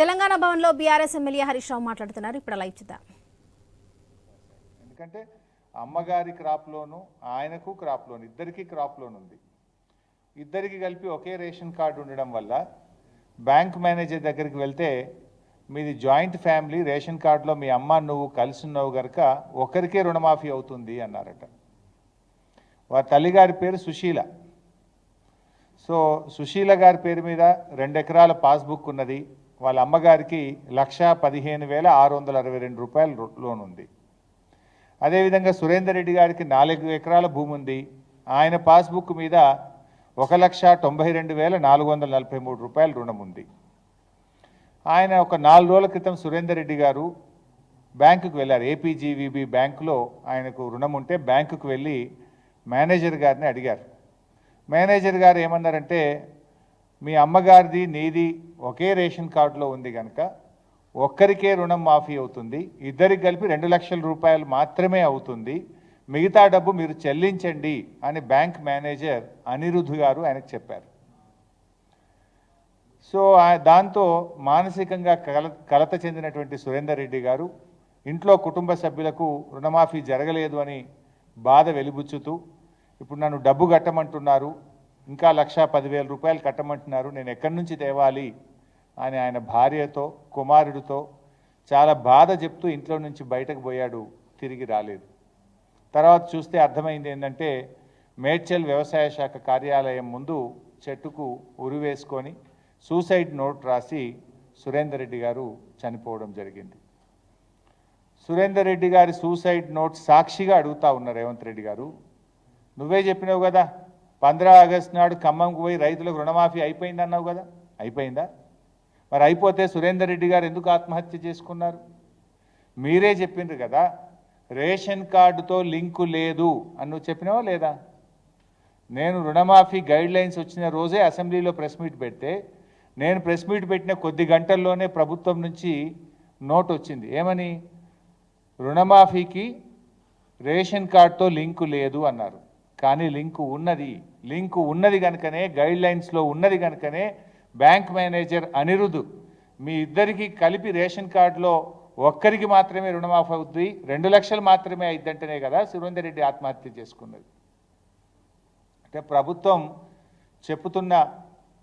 తెలంగాణ భవన్లో BRS MLA Harish Rao మాట్లాడుతున్నారు. ఇప్పుడు లైవ్ చూద్దాం ఎందుకంటే అమ్మగారి క్రాప్ లోను ఆయనకు క్రాప్ లోన్ ఇద్దరికి క్రాప్ లోన్ ఉంది. ఇద్దరికి కలిపి ఒకే రేషన్ కార్డు ఉండడం వల్ల బ్యాంక్ మేనేజర్ దగ్గరికి వెళ్తే మీది జాయింట్ ఫ్యామిలీ రేషన్ కార్డులో మీ అమ్మ నువ్వు కలిసి ఉన్నావు గనక ఒకరికే రుణమాఫీ అవుతుంది అన్నారట. వారి తల్లిగారి పేరు సుశీల. సో సుశీల గారి పేరు మీద రెండు ఎకరాల పాస్బుక్ ఉన్నది. వాళ్ళ అమ్మగారికి లక్ష పదిహేను వేల ఆరు వందల అరవై రెండు రూపాయల లోన్ ఉంది. అదేవిధంగా సురేందర్ రెడ్డి గారికి నాలుగు ఎకరాల భూమి ఉంది. ఆయన పాస్బుక్ మీద ఒక లక్ష తొంభై రెండు వేల నాలుగు వందల నలభై మూడు రూపాయల రుణం ఉంది. ఆయన ఒక నాలుగు రోజుల క్రితం సురేందర్ రెడ్డి గారు బ్యాంకుకు వెళ్ళారు. ఏపీజీవీబీ బ్యాంకులో ఆయనకు రుణం ఉంటే బ్యాంకుకు వెళ్ళి మేనేజర్ గారిని అడిగారు. మేనేజర్ గారు ఏమన్నారంటే మీ అమ్మగారిది నీది ఒకే రేషన్ కార్డులో ఉంది కనుక ఒక్కరికే రుణం మాఫీ అవుతుంది. ఇద్దరికి కలిపి రెండు లక్షల రూపాయలు మాత్రమే అవుతుంది. మిగతా డబ్బు మీరు చెల్లించండి అని బ్యాంక్ మేనేజర్ అనిరుద్ధ్ గారు ఆయనకు చెప్పారు. సో దాంతో మానసికంగా కల కలత చెందినటువంటి సురేందర్ రెడ్డి గారు ఇంట్లో కుటుంబ సభ్యులకు రుణమాఫీ జరగలేదు అని బాధ వెలిబుచ్చుతూ ఇప్పుడు నన్ను డబ్బు కట్టమంటున్నారు. ఇంకా లక్ష పదివేల రూపాయలు కట్టమంటున్నారు. నేను ఎక్కడి నుంచి తేవాలి అని ఆయన భార్యతో కుమారుడితో చాలా బాధ చెప్తూ ఇంట్లో నుంచి బయటకు పోయాడు తిరిగి రాలేదు. తర్వాత చూస్తే అర్థమైంది ఏంటంటే మేడ్చల్ వ్యవసాయ శాఖ కార్యాలయం ముందు చెట్టుకు ఉరివేసుకొని సూసైడ్ నోట్ రాసి సురేందర్ రెడ్డి గారు చనిపోవడం జరిగింది. సురేందర్ రెడ్డి గారి సూసైడ్ నోట్ సాక్షిగా అడుగుతా ఉన్నారు రేవంత్ రెడ్డి గారు. నువ్వే చెప్పినావు కదా పంద్రా ఆగస్టు నాడు ఖమ్మంకు పోయి రైతులకు రుణమాఫీ అయిపోయింది అన్నావు కదా? అయిపోయిందా? మరి అయిపోతే సురేందర్ రెడ్డి గారు ఎందుకు ఆత్మహత్య చేసుకున్నారు? మీరే చెప్పిండ్రు కదా రేషన్ కార్డుతో లింకు లేదు అని నువ్వు చెప్పినావా లేదా? నేను రుణమాఫీ గైడ్ లైన్స్ వచ్చిన రోజే అసెంబ్లీలో ప్రెస్ మీట్ పెడితే నేను ప్రెస్ మీట్ పెట్టిన కొద్ది గంటల్లోనే ప్రభుత్వం నుంచి నోట్ వచ్చింది. ఏమని? రుణమాఫీకి రేషన్ కార్డుతో లింకు లేదు అన్నారు. కానీ లింకు ఉన్నది. లింకు ఉన్నది కనుకనే గైడ్ లైన్స్లో ఉన్నది కనుకనే బ్యాంక్ మేనేజర్ అనిరుద్ధ్ మీ ఇద్దరికి కలిపి రేషన్ కార్డులో ఒక్కరికి మాత్రమే రుణమాఫీ అవుద్ది రెండు లక్షలు మాత్రమే అయిద్దంటేనే కదా సురేందర్ రెడ్డి ఆత్మహత్య చేసుకున్నది. అంటే ప్రభుత్వం చెప్పుతున్న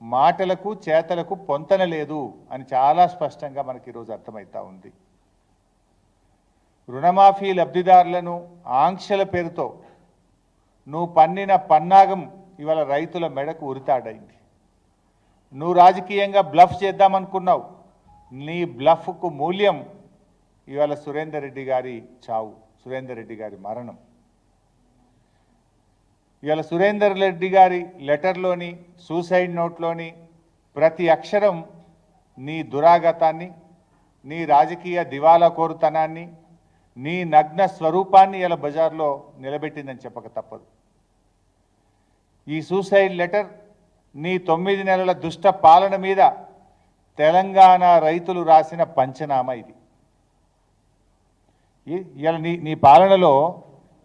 మాటలకు చేతలకు పొంతన లేదు అని చాలా స్పష్టంగా మనకి ఈరోజు అర్థమవుతా ఉంది. రుణమాఫీ లబ్ధిదారులను ఆంక్షల పేరుతో నువ్వు పన్నిన పన్నాగం ఇవాళ రైతుల మెడకు ఉరితాడైంది. నువ్వు రాజకీయంగా బ్లఫ్ చేద్దామనుకున్నావు. నీ బ్లఫ్కు మూల్యం ఇవాళ సురేందర్ రెడ్డి గారి చావు సురేందర్ రెడ్డి గారి మరణం. ఇవాళ సురేందర్ రెడ్డి గారి లెటర్లోని సూసైడ్ నోట్లోని ప్రతి అక్షరం నీ దురాగతాన్ని నీ రాజకీయ దివాలా కోరుతనాన్ని నీ నగ్న స్వరూపాన్ని ఇలా బజార్లో నిలబెట్టిందని చెప్పక తప్పదు. ఈ సూసైడ్ లెటర్ నీ తొమ్మిది నెలల దుష్ట పాలన మీద తెలంగాణ రైతులు రాసిన పంచనామా ఇది. ఇలా నీ నీ పాలనలో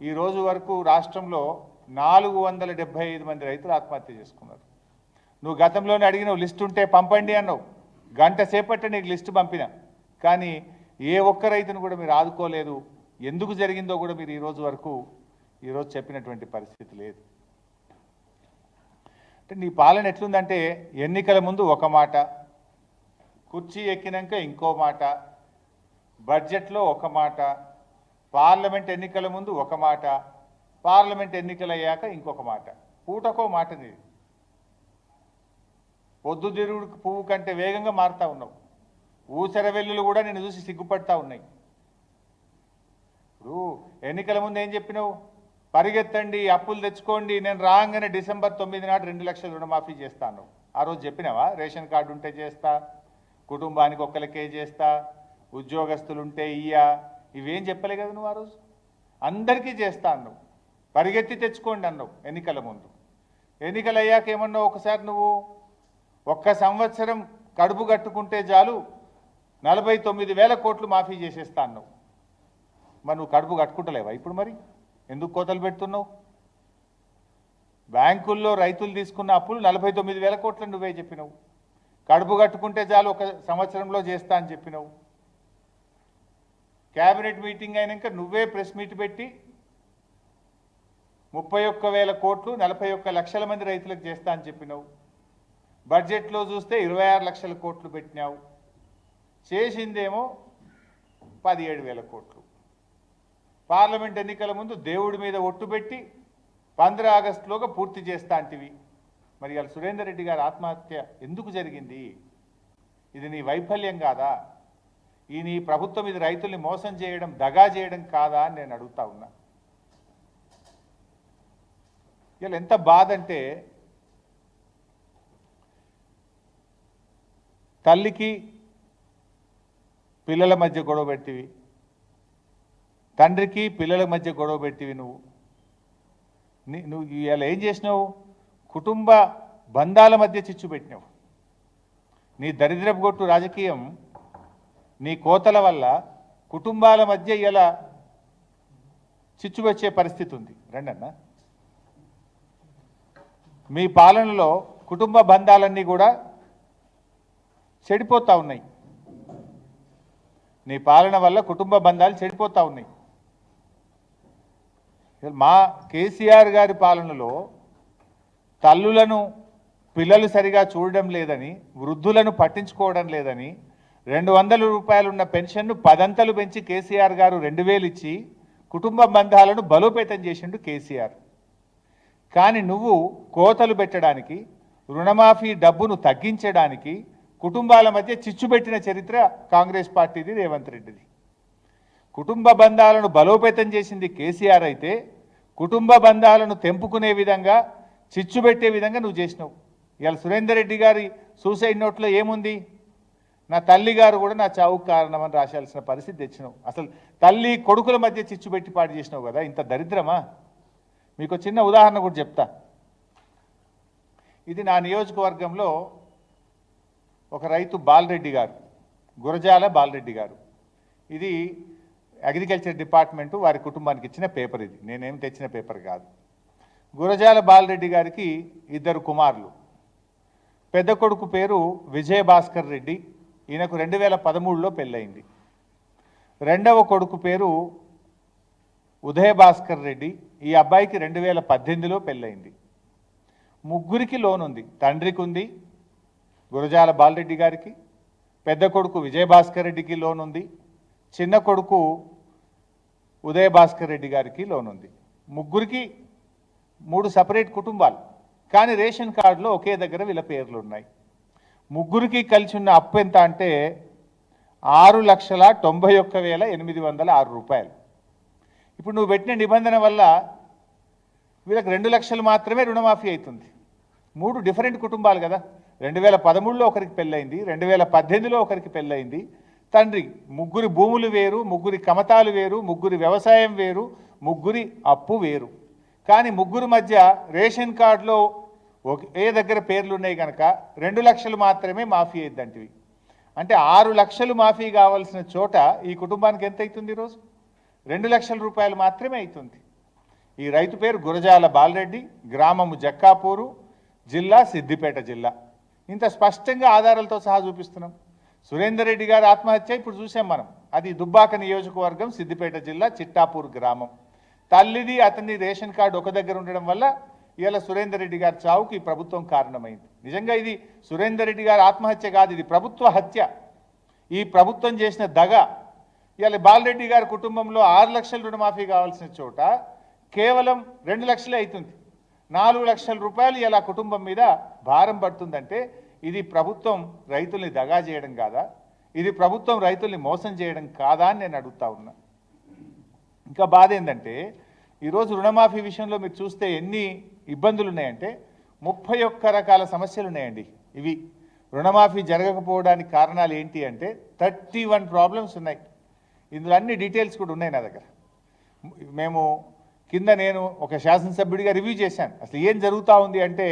ఈ రోజు వరకు రాష్ట్రంలో నాలుగు వందల డెబ్బై ఐదు మంది రైతులు ఆత్మహత్య చేసుకున్నారు. నువ్వు గతంలోనే అడిగిన లిస్ట్ ఉంటే పంపండి అన్నావు. గంట సేపట్టే నీకు లిస్ట్ పంపిన. కానీ ఏ ఒక్క రైతును కూడా మీరు ఆదుకోలేదు. ఎందుకు జరిగిందో కూడా మీరు ఈరోజు వరకు ఈరోజు చెప్పినటువంటి పరిస్థితి లేదు. అంటే నీ పాలన ఎట్లుందంటే ఎన్నికల ముందు ఒక మాట కుర్చీ ఎక్కినాక ఇంకో మాట బడ్జెట్లో ఒక మాట పార్లమెంట్ ఎన్నికల ముందు ఒక మాట పార్లమెంట్ ఎన్నికలు అయ్యాక ఇంకొక మాట. పూటకో మాట నీది పొద్దుతిరుగుడు పువ్వు కంటే వేగంగా మారుతూ ఉన్నావు. ఊసర వెల్లులు కూడా నేను చూసి సిగ్గుపడతా ఉన్నాయి. ఇప్పుడు ఎన్నికల ముందు ఏం చెప్పినావు? పరిగెత్తండి అప్పులు తెచ్చుకోండి నేను రాగానే డిసెంబర్ తొమ్మిది నాడు రెండు లక్షల రుణమాఫీ చేస్తాను. ఆ రోజు చెప్పినావా? రేషన్ కార్డు ఉంటే చేస్తా కుటుంబానికి ఒక్కరికే చేస్తా ఉద్యోగస్తులు ఉంటే ఇయ్యా. ఇవేం చెప్పలే కదా నువ్వు ఆ రోజు? అందరికీ చేస్తా అన్నావు. పరిగెత్తి తెచ్చుకోండి అన్నావు ఎన్నికల ముందు. ఎన్నికలు అయ్యాక ఏమన్నావు ఒకసారి నువ్వు? ఒక్క సంవత్సరం కడుపు కట్టుకుంటే చాలు నలభై తొమ్మిది వేల కోట్లు మాఫీ చేసేస్తా అన్నావు. మరి నువ్వు కడుపు కట్టుకుంటలేవా ఇప్పుడు మరి? ఎందుకు కోతలు పెడుతున్నావు? బ్యాంకుల్లో రైతులు తీసుకున్న అప్పులు నలభై తొమ్మిది వేల కోట్లు నువ్వే చెప్పినావు. కడుపు కట్టుకుంటే చాలు ఒక సంవత్సరంలో చేస్తా అని చెప్పినావు. క్యాబినెట్ మీటింగ్ అయినాక నువ్వే ప్రెస్ మీట్ పెట్టి ముప్పై ఒక్క వేల కోట్లు నలభై ఒక్క లక్షల మంది రైతులకు చేస్తా అని చెప్పినావు. బడ్జెట్లో చూస్తే ఇరవై ఆరు లక్షల కోట్లు పెట్టినావు. చేసిందేమో పదిహేడు వేల కోట్లు. పార్లమెంట్ ఎన్నికల ముందు దేవుడి మీద ఒట్టు పెట్టి పంద్ర ఆగస్టులోగా పూర్తి చేస్తా అంటివి. మరి ఇవాళ సురేందర్ రెడ్డి గారి ఆత్మహత్య ఎందుకు జరిగింది? ఇది నీ వైఫల్యం కాదా? ఈ నీ ప్రభుత్వం ఇది రైతుల్ని మోసం చేయడం దగా చేయడం కాదా అని నేను అడుగుతా ఉన్నా. ఇలా ఎంత బాధ అంటే తల్లికి పిల్లల మధ్య గొడవ పెట్టివి తండ్రికి పిల్లల మధ్య గొడవ పెట్టివి నువ్వు. నీ- నువ్వు ఇవాళ ఏం చేసినావు? కుటుంబ బంధాల మధ్య చిచ్చు పెట్టినావు. నీ దరిద్రపు గొట్టు రాజకీయం నీ కోతల వల్ల కుటుంబాల మధ్య ఇలా చిచ్చు వచ్చే పరిస్థితి ఉంది. రండన్న. మీ పాలనలో కుటుంబ బంధాలన్నీ కూడా చెడిపోతా ఉన్నాయి. నీ పాలన వల్ల కుటుంబ బంధాలు చెడిపోతూ ఉన్నాయి. మా కేసీఆర్ గారి పాలనలో తల్లులను పిల్లలు సరిగా చూడడం లేదని వృద్ధులను పట్టించుకోవడం లేదని రెండు వందల రూపాయలున్న పెన్షన్ను పదంతలు పెంచి కేసీఆర్ గారు రెండు వేలు ఇచ్చి కుటుంబ బంధాలను బలోపేతం చేసిండు కేసీఆర్. కానీ నువ్వు కోతలు పెట్టడానికి రుణమాఫీ డబ్బును తగ్గించడానికి కుటుంబాల మధ్య చిచ్చు పెట్టిన చరిత్ర కాంగ్రెస్ పార్టీది రేవంత్ రెడ్డిది. కుటుంబ బంధాలను బలోపేతం చేసింది కేసీఆర్ అయితే కుటుంబ బంధాలను తెంపుకునే విధంగా చిచ్చు పెట్టే విధంగా నువ్వు చేసినావు. ఇవాళ సురేందర్ రెడ్డి గారి సూసైడ్ నోట్లో ఏముంది? నా తల్లి గారు కూడా నా చావుకు కారణమని రాశాల్సిన పరిస్థితి తెచ్చినావు. అసలు తల్లి కొడుకుల మధ్య చిచ్చు పెట్టి పాటు చేసినావు కదా ఇంత దరిద్రమా? మీకు చిన్న ఉదాహరణ కూడా చెప్తా. ఇది నా నియోజకవర్గంలో ఒక రైతు బాలరెడ్డి గారు గురజాల బాలరెడ్డి గారు. ఇది అగ్రికల్చర్ డిపార్ట్మెంటు వారి కుటుంబానికి ఇచ్చిన పేపర్ ఇది. నేనేం తెచ్చిన పేపర్ కాదు. గురజాల బాలరెడ్డి గారికి ఇద్దరు కుమారులు. పెద్ద కొడుకు పేరు విజయభాస్కర్ రెడ్డి. ఈయనకు రెండు వేల పదమూడులో పెళ్ళయింది. రెండవ కొడుకు పేరు ఉదయభాస్కర్ రెడ్డి. ఈ అబ్బాయికి రెండు వేల పద్దెనిమిదిలో పెళ్ళయింది. ముగ్గురికి లోన్ ఉంది తండ్రికి ఉంది గురజాల బాలరెడ్డి గారికి. పెద్ద కొడుకు విజయభాస్కర్ రెడ్డికి లోన్ ఉంది చిన్న కొడుకు ఉదయభాస్కర్ రెడ్డి గారికి లోన్ ఉంది. ముగ్గురికి మూడు సపరేట్ కుటుంబాలు. కానీ రేషన్ కార్డులో ఒకే దగ్గర వీళ్ళ పేర్లు ఉన్నాయి. ముగ్గురికి కలిసి ఉన్న అప్పు ఎంత అంటే ఆరు లక్షల తొంభై ఒక్క వేల ఎనిమిది వందల ఆరు రూపాయలు. ఇప్పుడు నువ్వు పెట్టిన నిబంధన వల్ల వీళ్ళకి రెండు లక్షలు మాత్రమే రుణమాఫీ అవుతుంది. మూడు డిఫరెంట్ కుటుంబాలు కదా. రెండు వేల పదమూడులో ఒకరికి పెళ్ళయింది రెండు వేల పద్దెనిమిదిలో ఒకరికి పెళ్ళయింది తండ్రి ముగ్గురి భూములు వేరు ముగ్గురి కమతాలు వేరు ముగ్గురి వ్యవసాయం వేరు ముగ్గురి అప్పు వేరు. కానీ ముగ్గురు మధ్య రేషన్ కార్డులో ఏ దగ్గర పేర్లు ఉన్నాయి కనుక రెండు లక్షలు మాత్రమే మాఫీ అయ్యిద్దంటివి అంటే ఆరు లక్షలు మాఫీ కావాల్సిన చోట ఈ కుటుంబానికి ఎంత అవుతుంది ఈరోజు రెండు లక్షల రూపాయలు మాత్రమే అవుతుంది ఈ రైతు పేరు గురజాల బాలరెడ్డి గ్రామము జక్కాపూరు జిల్లా సిద్దిపేట జిల్లా. ఇంత స్పష్టంగా ఆధారాలతో సహా చూపిస్తున్నాం. సురేందర్ రెడ్డి గారి ఆత్మహత్య ఇప్పుడు చూసాం మనం. అది దుబ్బాక నియోజకవర్గం సిద్దిపేట జిల్లా చిట్టాపూర్ గ్రామం. తల్లిది అతని రేషన్ కార్డు ఒక దగ్గర ఉండడం వల్ల ఇవాళ సురేందర్ రెడ్డి గారి చావుకి ఈ ప్రభుత్వం కారణమైంది. నిజంగా ఇది సురేందర్ రెడ్డి గారి ఆత్మహత్య కాదు ఇది ప్రభుత్వ హత్య. ఈ ప్రభుత్వం చేసిన దగ ఇవాళ బాలరెడ్డి గారి కుటుంబంలో ఆరు లక్షల రుణమాఫీ కావాల్సిన చోట కేవలం రెండు లక్షలే అవుతుంది. నాలుగు లక్షల రూపాయలు ఇలా కుటుంబం మీద భారం పడుతుందంటే ఇది ప్రభుత్వం రైతుల్ని దగా చేయడం కాదా? ఇది ప్రభుత్వం రైతుల్ని మోసం చేయడం కాదా అని నేను అడుగుతా ఉన్నా. ఇంకా బాధ ఏంటంటే ఈరోజు రుణమాఫీ విషయంలో మీరు చూస్తే ఎన్ని ఇబ్బందులు ఉన్నాయంటే ముప్పై ఒక్క రకాల సమస్యలు ఉన్నాయండి ఇవి. రుణమాఫీ జరగకపోవడానికి కారణాలు ఏంటి అంటే థర్టీ వన్ ప్రాబ్లమ్స్ ఉన్నాయి. ఇందులో అన్ని డీటెయిల్స్ కూడా ఉన్నాయి నా దగ్గర. మేము కింద నేను ఒక శాసనసభ్యుడిగా రివ్యూ చేశాను. అసలు ఏం జరుగుతూ ఉంది అంటే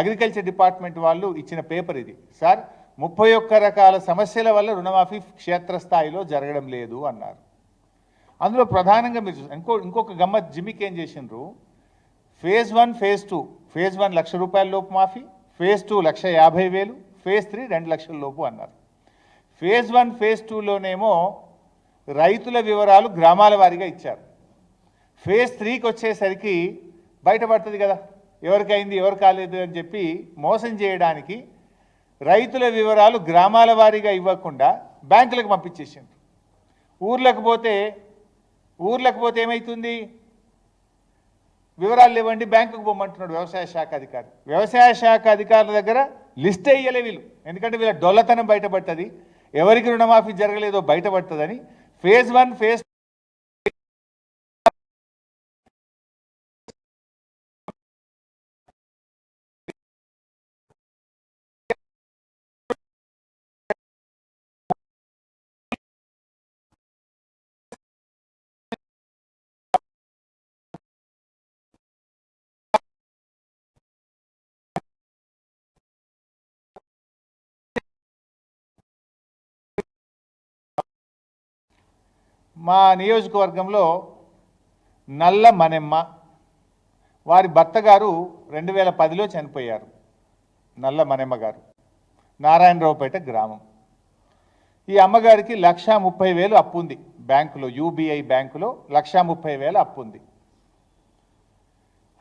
అగ్రికల్చర్ డిపార్ట్మెంట్ వాళ్ళు ఇచ్చిన పేపర్ ఇది. సార్ ముప్పై ఒక్క రకాల సమస్యల వల్ల రుణమాఫీ క్షేత్రస్థాయిలో జరగడం లేదు అన్నారు. అందులో ప్రధానంగా మీరు ఇంకో ఇంకొక గమ్మత్ జిమ్మికి ఏం చేసిండ్రు? Phase one phase two. Phase one lakh రూపాయల లోపు మాఫీ ఫేజ్ టూ లక్ష యాభై వేలు ఫేజ్ త్రీ రెండు లక్షల లోపు అన్నారు. ఫేజ్ వన్ ఫేజ్ టూలోనేమో రైతుల వివరాలు గ్రామాల వారీగా ఇచ్చారు. ఫేజ్ త్రీకి వచ్చేసరికి బయటపడుతుంది కదా. ఎవరికైంది ఎవరు కాలేదు అని చెప్పి మోసం చేయడానికి రైతుల వివరాలు గ్రామాల వారీగా ఇవ్వకుండా బ్యాంకులకు పంపించేసిండ్రు. ఊర్లకు పోతే ఊర్లకు పోతే ఏమవుతుంది వివరాలు ఇవ్వండి బ్యాంకుకు పోమంటున్నాడు వ్యవసాయ శాఖ అధికారి. వ్యవసాయ శాఖ అధికారుల దగ్గర లిస్ట్ వేయలే వీళ్ళు. ఎందుకంటే వీళ్ళ డొల్లతనం బయటపడుతుంది. ఎవరికి రుణమాఫీ జరగలేదో బయటపడుతుందని. ఫేజ్ వన్ ఫేజ్ మా నియోజకవర్గంలో నల్ల మనెమ్మ వారి భర్త గారు రెండు వేల పదిలో చనిపోయారు. నల్ల మనెమ్మ గారు. నారాయణరావుపేట గ్రామం. ఈ అమ్మగారికి లక్షా ముప్పై వేలు అప్పు ఉంది. బ్యాంకులో యూబీఐ బ్యాంకులో లక్షా ముప్పై వేలు అప్పు ఉంది.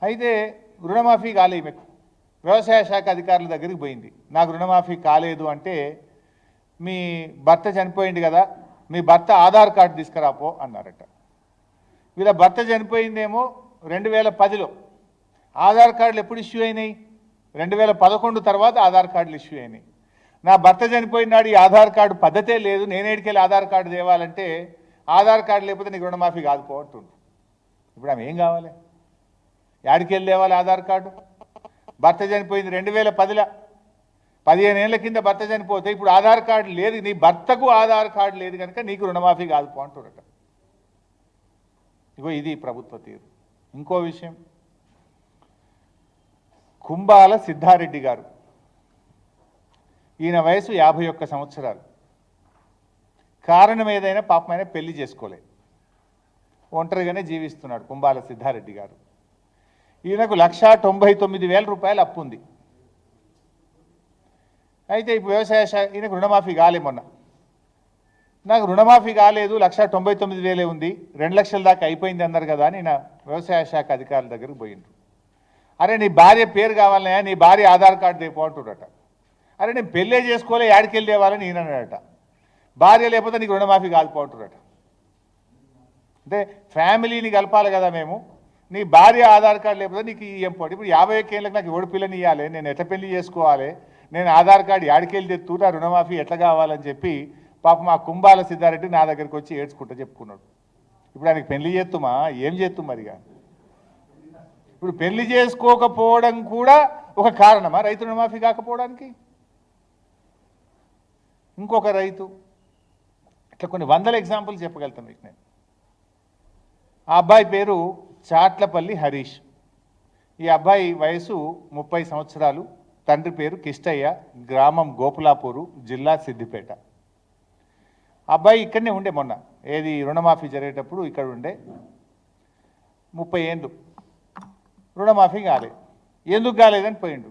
అయితే రుణమాఫీ కాలే ఈమెకు వ్యవసాయ శాఖ అధికారుల దగ్గరికి పోయింది. నాకు రుణమాఫీ కాలేదు అంటే మీ భర్త చనిపోయింది కదా మీ భర్త ఆధార్ కార్డు తీసుకురాపో అన్నారట. వీళ్ళ భర్త చనిపోయిందేమో రెండు వేల పదిలో. ఆధార్ కార్డులు ఎప్పుడు ఇష్యూ అయినాయి? రెండు వేల పదకొండు తర్వాత ఆధార్ కార్డులు ఇష్యూ అయినాయి. నా భర్త చనిపోయినాడు ఈ ఆధార్ కార్డు పద్ధతే లేదు నేనేడికెళ్ళి ఆధార్ కార్డు తేవాలంటే ఆధార్ కార్డు లేకపోతే నీకు రుణమాఫీ కాదు పో ఇప్పుడు ఆమె ఏం కావాలి? యాడికెళ్ళి తేవాలి ఆధార్ కార్డు? భర్త చనిపోయింది రెండు వేల పదిలో. పదిహేను ఏళ్ళ కింద భర్త చనిపోతే ఇప్పుడు ఆధార్ కార్డు లేదు నీ భర్తకు ఆధార్ కార్డు లేదు కనుక నీకు రుణమాఫీ కాదు పో ఇగో ఇది ప్రభుత్వ తీరు. ఇంకో విషయం. కుంబాల సిద్ధారెడ్డి గారు. ఈయన వయసు యాభై ఒక్క సంవత్సరాలు. కారణం ఏదైనా పాపమైన పెళ్ళి చేసుకోలే. ఒంటరిగానే జీవిస్తున్నాడు కుంబాల సిద్ధారెడ్డి గారు. ఈయనకు లక్షా తొంభై తొమ్మిది వేల రూపాయలు అప్పు ఉంది అయితే ఇప్పుడు వ్యవసాయ శాఖ ఈయనకు రుణమాఫీ కాలే మొన్న. నాకు రుణమాఫీ కాలేదు లక్ష తొంభై తొమ్మిది వేలే ఉంది రెండు లక్షల దాకా అయిపోయింది అన్నారు కదా అని నా వ్యవసాయ శాఖ అధికారుల దగ్గరకు పోయిండ్రు. అరే నీ భార్య పేరు కావాలనే నీ భార్య ఆధార్ కార్డు రేపు అంటుడట. అరే నేను పెళ్ళే చేసుకోలే యాడికెళ్ళి తేవాలని ఈయన అన్నాడట. భార్య లేకపోతే నీకు రుణమాఫీ కాలిపోతుండట అంటే ఫ్యామిలీని కలపాలి కదా మేము. నీ భార్య ఆధార్ కార్డు లేకపోతే నీకు ఏం పోటీ ఇప్పుడు యాభై ఒక్క ఏళ్ళకి నాకు ఎవడు పిల్లని ఇవ్వాలి నేను ఎట్లా పెళ్ళి చేసుకోవాలి? నేను ఆధార్ కార్డు యాడికెళ్ళి తెత్తూ రుణమాఫీ ఎట్లా కావాలని చెప్పి పాప మా కుంభాల సిద్ధారెడ్డి నా దగ్గరికి వచ్చి ఏడ్చుకుంటా చెప్పుకున్నాడు. ఇప్పుడు ఆయనకి పెళ్ళి చేస్తుమా? ఏం చేస్తు మరిగా? ఇప్పుడు పెళ్ళి చేసుకోకపోవడం కూడా ఒక కారణమా? రైతు రుణమాఫీ కాకపోవడానికి? ఇంకొక రైతు. ఇట్లా కొన్ని వందల ఎగ్జాంపుల్స్ చెప్పగలుగుతాను మీకు నేను. ఆ అబ్బాయి పేరు చాట్లపల్లి హరీష్. ఈ అబ్బాయి వయసు ముప్పై సంవత్సరాలు. తండ్రి పేరు కిష్టయ్య గ్రామం గోపులాపూరు జిల్లా సిద్దిపేట. అబ్బాయి ఇక్కడనే ఉండే మొన్న. ఏది రుణమాఫీ జరిగేటప్పుడు ఇక్కడ ఉండే. ముప్పై ఏండ్లు. రుణమాఫీ కాలే. ఎందుకు కాలేదని పోయిండు.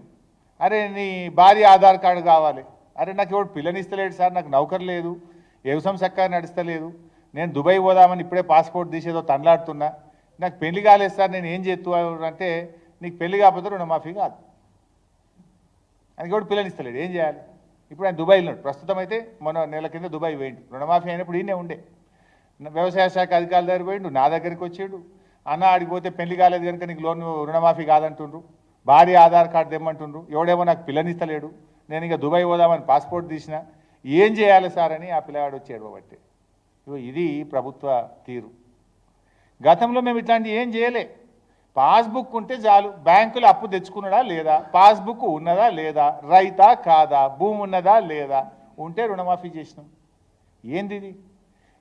అరే నీ భార్య ఆధార్ కార్డు కావాలి. అరే నాకు ఎవడు పిల్లనిస్తలేడు సార్ నాకు నౌకరు లేదు. వ్యవసాయం చక్కగా నడుస్తలేదు. నేను దుబాయ్ పోదామని ఇప్పుడే పాస్పోర్ట్ తీసేదో తండ్లాడుతున్నా. నాకు పెళ్ళి కాలేదు సార్ నేను ఏం చేస్తూ అంటే నీకు పెళ్ళి కాకపోతే రుణమాఫీ కాదు. ఆయనకి ఎవడు పిల్లనిస్తలేడు ఏం చేయాలి? ఇప్పుడు ఆయన దుబాయ్ ఉన్నాడు. ప్రస్తుతం అయితే మన నెల కింద దుబాయ్ పోయిండు. రుణమాఫీ అయినప్పుడు ఈయనే ఉండే. వ్యవసాయ శాఖ అధికారుల దగ్గర పోయిండు. నా దగ్గరికి వచ్చాడు. అన్న ఆడిపోతే పెళ్ళి కాలేదు కనుక నీకు లోన్ రుణమాఫీ కాదంటుండ్రు. భార్య ఆధార్ కార్డు తెమ్మంటుండ్రు. ఎవడేమో నాకు పిల్లనిస్తలేడు నేను ఇక దుబాయ్ పోదామని పాస్పోర్ట్ తీసిన. ఏం చేయాలి సార్ అని ఆ పిల్లగాడు వచ్చాడు కాబట్టి ఇగో ఇది ప్రభుత్వ తీరు. గతంలో మేము ఇట్లాంటివి ఏం చేయలే. పాస్బుక్ ఉంటే చాలు. బ్యాంకులో అప్పు తెచ్చుకున్నదా లేదా? పాస్బుక్ ఉన్నదా లేదా? రైతా కాదా? భూమి ఉన్నదా లేదా? ఉంటే రుణమాఫీ చేసినాం. ఏంది ఇది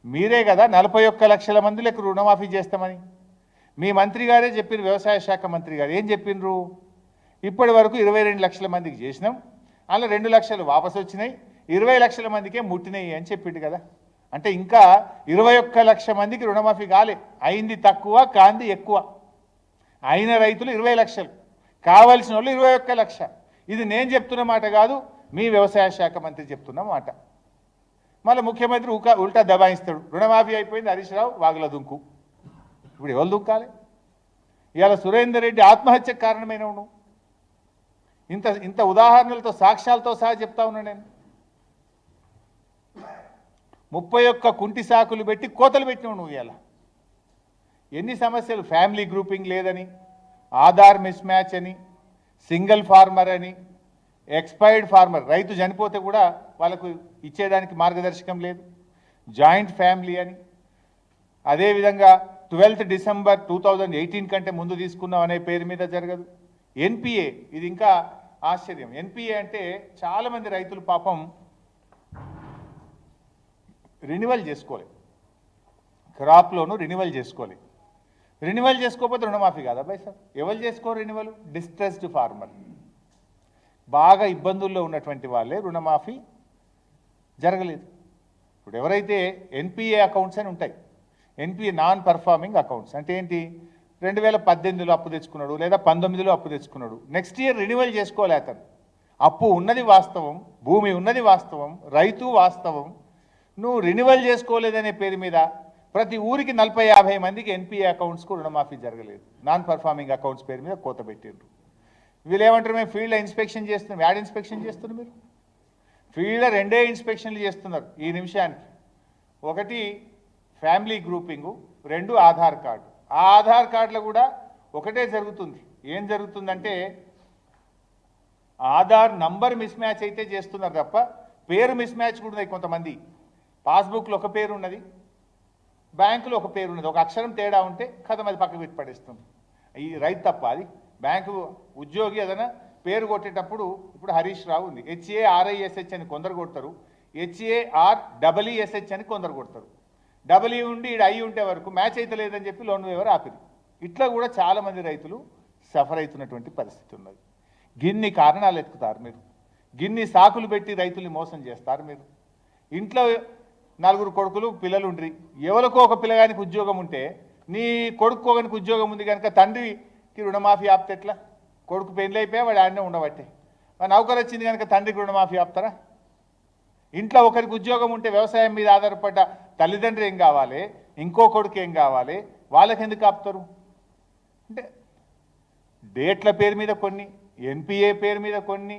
మీరే కదా నలభై ఒక్క లక్షల మందిలకు రుణమాఫీ చేస్తామని. మీ మంత్రి గారే చెప్పిన వ్యవసాయ శాఖ మంత్రి గారు. ఏం చెప్పిండ్రు ఇప్పటి వరకు ఇరవై రెండు లక్షల మందికి చేసినాం. అలా రెండు లక్షలు వాపసు వచ్చినాయి. ఇరవై లక్షల మందికే ముట్టినాయి అని చెప్పిండు కదా. అంటే ఇంకా ఇరవై ఒక్క లక్ష మందికి రుణమాఫీ కాలే. అయింది తక్కువ కాంది ఎక్కువ. అయిన రైతులు ఇరవై లక్షలు. కావాల్సిన వాళ్ళు ఇరవై ఒక్క లక్ష. ఇది నేను చెప్తున్న మాట కాదు మీ వ్యవసాయ శాఖ మంత్రి చెప్తున్న మాట. మళ్ళీ ముఖ్యమంత్రి ఉకా ఉల్టా దబాయిస్తాడు. రుణమాఫీ అయిపోయింది హరీష్ రావు వాగుల దుంకు. ఇప్పుడు ఎవరు దుంకాలి? ఇవాళ సురేందర్ రెడ్డి ఆత్మహత్యకు కారణమైన నువ్వు ఇంత ఇంత ఉదాహరణలతో సాక్ష్యాలతో సహా చెప్తా ఉన్నా నేను. ముప్పై ఒక్క కుంటి సాకులు పెట్టి కోతలు పెట్టినావు నువ్వు ఇలా ఎన్ని సమస్యలు? ఫ్యామిలీ గ్రూపింగ్ లేదని ఆధార్ మిస్ మ్యాచ్ అని సింగిల్ ఫార్మర్ అని ఎక్స్పైర్డ్ ఫార్మర్ రైతు చనిపోతే కూడా వాళ్ళకు ఇచ్చేదానికి మార్గదర్శకం లేదు. జాయింట్ ఫ్యామిలీ అని. అదేవిధంగా twelfth December two thousand eighteen కంటే ముందు తీసుకున్నాం అనే పేరు మీద జరగదు. ఎన్పిఏ ఇది ఇంకా ఆశ్చర్యం. ఎన్పిఏ అంటే చాలామంది రైతులు పాపం రెన్యువల్ చేసుకోవాలి క్రాప్ లోను రెన్యువల్ చేసుకోవాలి రెన్యువల్ చేసుకోకపోతే రుణమాఫీ కాదా బాయ్ సార్ ఎవరు చేసుకో రెన్యువల్ డిస్ట్రెస్డ్ ఫార్మర్ బాగా ఇబ్బందుల్లో ఉన్నటువంటి వాళ్ళే రుణమాఫీ జరగలేదు. ఇప్పుడు ఎవరైతే ఎన్పిఏ అకౌంట్స్ అని ఉంటాయి ఎన్పిఏ నాన్ పర్ఫార్మింగ్ అకౌంట్స్ అంటే ఏంటి? రెండు వేల పద్దెనిమిదిలో అప్పు తెచ్చుకున్నాడు లేదా పంతొమ్మిదిలో అప్పు తెచ్చుకున్నాడు. నెక్స్ట్ ఇయర్ రెన్యువల్ చేసుకోలే అతను. అప్పు ఉన్నది వాస్తవం భూమి ఉన్నది వాస్తవం రైతు వాస్తవం. నువ్వు రెన్యువల్ చేసుకోలేదనే పేరు మీద ప్రతి ఊరికి నలభై యాభై మందికి ఎన్పిఏ అకౌంట్స్కు రుణమాఫీ జరగలేదు. నాన్ పర్ఫార్మింగ్ అకౌంట్స్ పేరు మీద కోత పెట్టిండ్రు. వీళ్ళు ఏమంటారు మేము ఫీల్డ్లో ఇన్స్పెక్షన్ చేస్తున్నాం. యాడ్ ఇన్స్పెక్షన్ చేస్తున్నారు మీరు? ఫీల్డ్లో రెండే ఇన్స్పెక్షన్లు చేస్తున్నారు ఈ నిమిషానికి. ఒకటి ఫ్యామిలీ గ్రూపింగు రెండు ఆధార్ కార్డు. ఆ ఆధార్ కార్డులో కూడా ఒకటే జరుగుతుంది. ఏం జరుగుతుందంటే ఆధార్ నంబర్ మిస్ మ్యాచ్ అయితే చేస్తున్నారు తప్ప పేరు మిస్ మ్యాచ్ కూడా ఉన్నాయి కొంతమంది. పాస్బుక్లో ఒక పేరు ఉన్నది. బ్యాంకులో ఒక పేరు ఉన్నది. ఒక అక్షరం తేడా ఉంటే కథం అది పక్కకు పెట్టి పడేస్తుంది. ఈ రైతు తప్ప అది. బ్యాంకు ఉద్యోగి ఏదైనా పేరు కొట్టేటప్పుడు ఇప్పుడు హరీష్ రావు ఉంది. హెచ్ఏఆర్ఐఎస్హెచ్ అని కొందరు కొడతారు. హెచ్ఏఆర్ డబ్ల్యూఎస్హెచ్ అని కొందరు కొడతారు. డబ్ల్యూ ఉండి ఈడ అయి ఉంటే వరకు మ్యాచ్ అయితే లేదని చెప్పి లోన్ వేవర్ ఆపిరి ఇట్లా కూడా చాలామంది రైతులు సఫర్ అవుతున్నటువంటి పరిస్థితి ఉన్నది. గిన్ని కారణాలు ఎత్తుకుతారు మీరు. గిన్ని సాకులు పెట్టి రైతుల్ని మోసం చేస్తారు మీరు. ఇంట్లో నలుగురు కొడుకులు పిల్లలు ఉండ్రి ఎవరికో ఒక పిల్లగానికి ఉద్యోగం ఉంటే నీ కొడుకు ఒకనికి ఉద్యోగం ఉంది కనుక తండ్రికి రుణమాఫీ ఆపితే ఎట్లా? కొడుకు పెళ్ళి అయిపోయా వాడు ఆడనే ఉండబట్టే. మరి నౌకరు వచ్చింది కనుక తండ్రికి రుణమాఫీ ఆపుతారా? ఇంట్లో ఒకరికి ఉద్యోగం ఉంటే వ్యవసాయం మీద ఆధారపడ్డ తల్లిదండ్రి ఏం కావాలి? ఇంకో కొడుకు ఏం కావాలి? వాళ్ళకి ఎందుకు ఆపుతారు? అంటే డేట్ల పేరు మీద కొన్ని ఎన్పిఏ పేరు మీద కొన్ని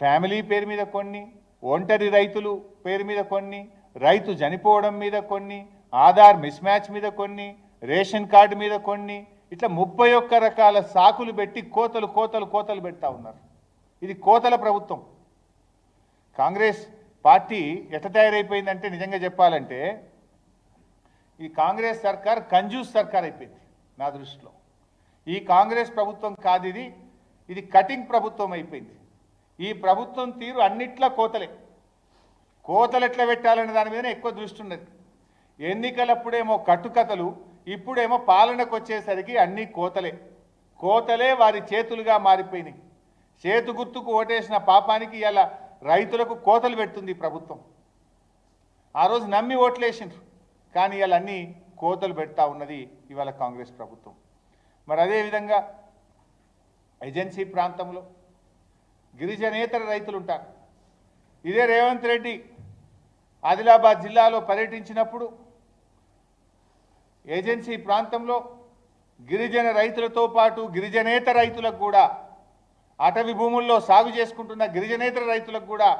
ఫ్యామిలీ పేరు మీద కొన్ని ఒంటరి రైతులు పేరు మీద కొన్ని రైతు చనిపోవడం మీద కొన్ని ఆధార్ మిస్ మ్యాచ్ మీద కొన్ని రేషన్ కార్డు మీద కొన్ని ఇట్లా ముప్పై ఒక్క రకాల సాకులు పెట్టి కోతలు కోతలు కోతలు పెడతా ఉన్నారు. ఇది కోతల ప్రభుత్వం. కాంగ్రెస్ పార్టీ ఎట తయారైపోయిందంటే నిజంగా చెప్పాలంటే ఈ కాంగ్రెస్ సర్కార్ కంజూస్ సర్కార్ అయిపోయింది నా దృష్టిలో. ఈ కాంగ్రెస్ ప్రభుత్వం కాదు ఇది ఇది కటింగ్ ప్రభుత్వం అయిపోయింది. ఈ ప్రభుత్వం తీరు అన్నిట్లా కోతలే. కోతలు ఎట్లా పెట్టాలనే దాని మీదనే ఎక్కువ దృష్టి ఉన్నది ఎన్నికలప్పుడేమో కట్టుకథలు ఇప్పుడేమో పాలనకు వచ్చేసరికి అన్ని కోతలే. కోతలే వారి చేతులుగా మారిపోయినాయి. చేతు గుర్తుకు ఓటేసిన పాపానికి ఇలా రైతులకు కోతలు పెడుతుంది ప్రభుత్వం. ఆ రోజు నమ్మి ఓట్లేసిండ్రు కానీ ఇవాళ అన్నీ కోతలు పెడతా ఉన్నది ఇవాళ కాంగ్రెస్ ప్రభుత్వం. మరి అదేవిధంగా ఏజెన్సీ ప్రాంతంలో గిరిజనేతర రైతులు ఉంటారు ఇదే రేవంత్ రెడ్డి ఆదిలాబాద్ జిల్లాలో పర్యటించినప్పుడు ఏజెన్సీ ప్రాంతంలో గిరిజన రైతులతో పాటు గిరిజనేతర రైతులకు కూడా అటవీ భూముల్లో సాగు చేసుకుంటున్న గిరిజనేతర రైతులకు కూడా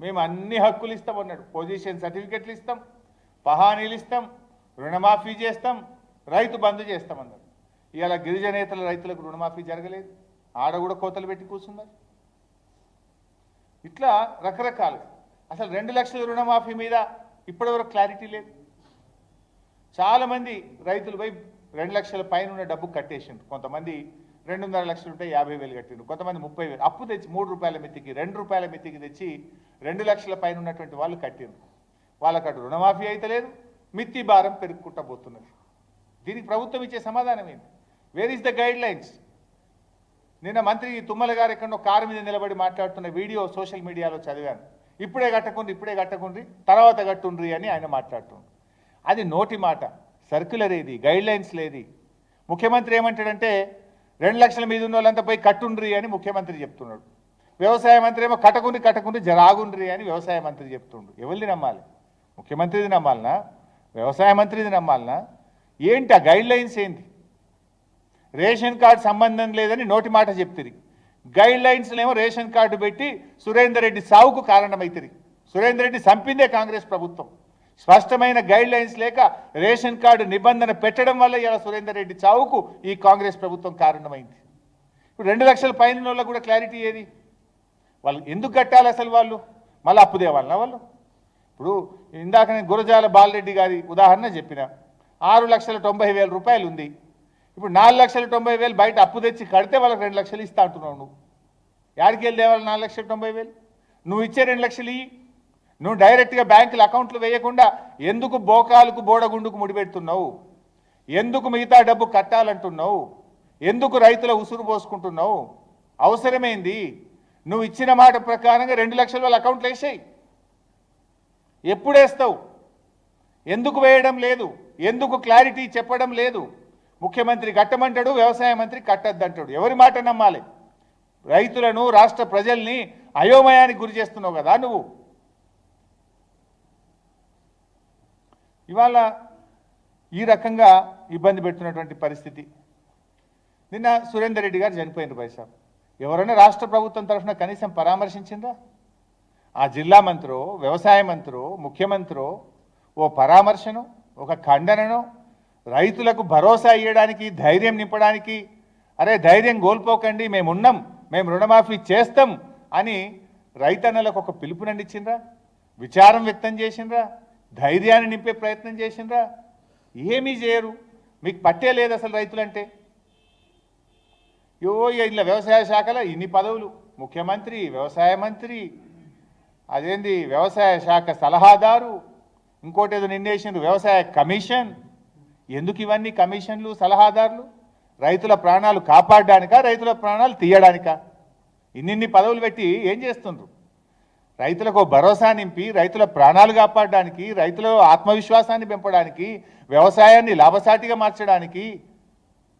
మేము అన్ని హక్కులు ఇస్తామన్నాడు పొజిషన్ సర్టిఫికెట్లు ఇస్తాం పహానీలు ఇస్తాం రుణమాఫీ చేస్తాం రైతు బంధు చేస్తామన్నారు ఇవాళ గిరిజనేతల రైతులకు రుణమాఫీ జరగలేదు. ఆడ కూడా కోతలు పెట్టి కూర్చున్నారు. ఇట్లా రకరకాలు అసలు రెండు లక్షల రుణమాఫీ మీద ఇప్పటివరకు క్లారిటీ లేదు. చాలామంది రైతులు పోయి రెండు లక్షల పైన ఉన్న డబ్బు కట్టేసిండ్రు. కొంతమంది రెండున్నర లక్షలు ఉంటే యాభై వేలు కట్టిండ్రు. కొంతమంది ముప్పై వేలు. అప్పు తెచ్చి మూడు రూపాయల మితికి రెండు రూపాయల మితికి తెచ్చి రెండు లక్షల పైన ఉన్నటువంటి వాళ్ళు కట్టిండ్రు. వాళ్ళకి అటు రుణమాఫీ అయితే లేదు మిత్తి భారం పెరుగుకుంటా పోతున్నది. దీనికి ప్రభుత్వం ఇచ్చే సమాధానం ఏంటి where is the guidelines నిన్న మంత్రి తుమ్మల గారు ఎక్కడో కారు మీద నిలబడి మాట్లాడుతున్న వీడియో సోషల్ మీడియాలో చదివాను. ఇప్పుడే కట్టకుండ్రి ఇప్పుడే కట్టకుండ్రి తర్వాత కట్టుండ్రి అని ఆయన మాట్లాడుతుండ్రు అది నోటి మాట సర్క్యులర్ ఏది గైడ్ లైన్స్ లేది. ముఖ్యమంత్రి ఏమంటాడంటే రెండు లక్షల మీద ఉన్న వాళ్ళంతా పోయి కట్టుండ్రి అని ముఖ్యమంత్రి చెప్తున్నాడు. వ్యవసాయ మంత్రి ఏమో కటకుండి కటకుండి జరాగుండ్రి అని వ్యవసాయ మంత్రి చెప్తుండు. ఎవరిది నమ్మాలి? ముఖ్యమంత్రిది నమ్మాలనా? వ్యవసాయ మంత్రిది నమ్మాలనా? ఏంటి ఆ గైడ్ లైన్స్ ఏంటి రేషన్ కార్డు సంబంధం లేదని నోటి మాట చెప్తిరి. గైడ్ లైన్స్లో ఏమో రేషన్ కార్డు పెట్టి సురేందర్ రెడ్డి సావుకు కారణమైతుంది సురేందర్ రెడ్డి చంపిందే కాంగ్రెస్ ప్రభుత్వం. స్పష్టమైన గైడ్ లైన్స్ లేక రేషన్ కార్డు నిబంధన పెట్టడం వల్ల ఇలా సురేందర్ రెడ్డి చావుకు ఈ కాంగ్రెస్ ప్రభుత్వం కారణమైంది. ఇప్పుడు రెండు లక్షల పైన వాళ్ళకు కూడా క్లారిటీ ఏది? వాళ్ళు ఎందుకు కట్టాలి అసలు వాళ్ళు? మళ్ళీ అప్పు తేవాలనా వాళ్ళు? ఇప్పుడు ఇందాక నేను గురజాల బాలరెడ్డి గారి ఉదాహరణ చెప్పిన. ఆరు లక్షల తొంభై వేల రూపాయలు ఉంది ఇప్పుడు నాలుగు లక్షల తొంభై వేలు బయట అప్పు తెచ్చి కడితే వాళ్ళకి రెండు లక్షలు ఇస్తా అంటున్నావు నువ్వు. యాడికి వెళ్ళి తేవాలి నాలుగు లక్షల తొంభై వేలు? నువ్వు ఇచ్చే రెండు లక్షలు ఇయ్యి. నువ్వు డైరెక్ట్గా బ్యాంకులు అకౌంట్లు వేయకుండా ఎందుకు బోకాలకు బోడగుండుకు ముడిపెడుతున్నావు? ఎందుకు మిగతా డబ్బు కట్టాలంటున్నావు? ఎందుకు రైతుల ఉసురు పోసుకుంటున్నావు? అవసరమైంది? నువ్వు ఇచ్చిన మాట ప్రకారంగా రెండు లక్షల వాళ్ళ అకౌంట్లు వేసేయి. ఎప్పుడు వేస్తావు? ఎందుకు వేయడం లేదు? ఎందుకు క్లారిటీ చెప్పడం లేదు? ముఖ్యమంత్రి కట్టమంటాడు వ్యవసాయ మంత్రి కట్టద్దంటాడు. ఎవరి మాట నమ్మాలి? రైతులను రాష్ట్ర ప్రజల్ని అయోమయానికి గురి చేస్తున్నావు కదా నువ్వు. ఇవాళ ఈ రకంగా ఇబ్బంది పెడుతున్నటువంటి పరిస్థితి. నిన్న సురేందర్ రెడ్డి గారు చనిపోయిన పైసా ఎవరైనా రాష్ట్ర ప్రభుత్వం తరఫున కనీసం పరామర్శించిందా? ఆ జిల్లా మంత్రో వ్యవసాయ మంత్రో ముఖ్యమంత్రో ఓ పరామర్శను ఒక ఖండనను రైతులకు భరోసా ఇవ్వడానికి ధైర్యం నింపడానికి అరే ధైర్యం కోల్పోకండి మేమున్నాం మేము రుణమాఫీ చేస్తాం అని రైతన్నలకు ఒక పిలుపునందించిండ్రా విచారం వ్యక్తం చేసిండ్రా ధైర్యాన్ని నింపే ప్రయత్నం చేసిండ్రా. ఏమీ చేయరు. మీకు పట్టే లేదు అసలు రైతులంటే. యో ఇలా వ్యవసాయ శాఖలో ఇన్ని పదవులు. ముఖ్యమంత్రి వ్యవసాయ మంత్రి అదేంది వ్యవసాయ శాఖ సలహాదారు ఇంకోటి ఏదో నిన్నేసిండ్రు వ్యవసాయ కమిషన్. ఎందుకు ఇవన్నీ కమిషన్లు సలహాదారులు? రైతుల ప్రాణాలు కాపాడడానికా రైతుల ప్రాణాలు తీయడానికా? ఇన్నిన్ని పదవులు పెట్టి ఏం చేస్తుండ్రు? రైతులకు భరోసా నింపి రైతుల ప్రాణాలు కాపాడడానికి రైతుల ఆత్మవిశ్వాసాన్ని పెంపడానికి వ్యవసాయాన్ని లాభసాటిగా మార్చడానికి